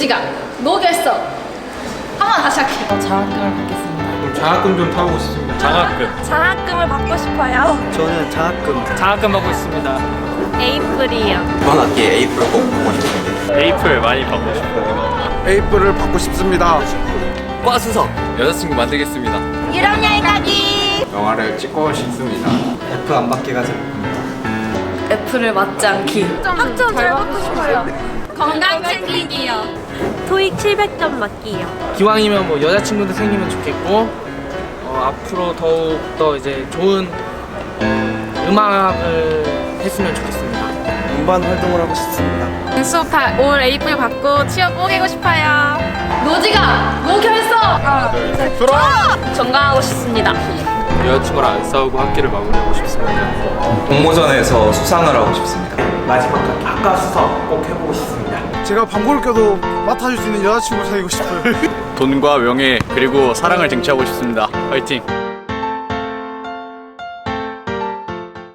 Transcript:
노지각, 노결석. 한번 다시 할게요. 장학금을 받겠습니다. 장학금 좀 타고 싶습니다. 장학금. 장학금을 받고 싶어요. 저는 장학금 장학금 받고 있습니다. 에이플이요. 이번 학기에 에이플 꼭 보고 싶은데 에이플 많이 받고 싶어요. 에이플을 받고 싶습니다. 과 수석 여자친구 만들겠습니다. 유럽 여행 가기. 영화를 찍고 싶습니다. F 안 받게 가자 F를 맞지 않기. 학점 잘 받고 싶어요. 건강 챙기기요. 토익 700점 맞기요. 기왕이면 뭐 여자친구도 생기면 좋겠고 어, 앞으로 더욱 더 이제 좋은 음악을 했으면 좋겠습니다. 음반 활동을 하고 싶습니다 수업 다올 에이플 받고 취업 뽀개고 싶어요. 노지각, 노결석. 전강하고 싶습니다. 여자친구랑 안 싸우고 학기를 마무리하고 싶습니다. 공모전에서 수상을 하고 싶습니다 마지막 아까 수석 꼭 해보고 싶습니다. 제가 방구를 껴도 맡아줄 수 있는 여자친구를 사귀고 싶어요. 돈과 명예 그리고 사랑을 쟁취하고 싶습니다. 화이팅!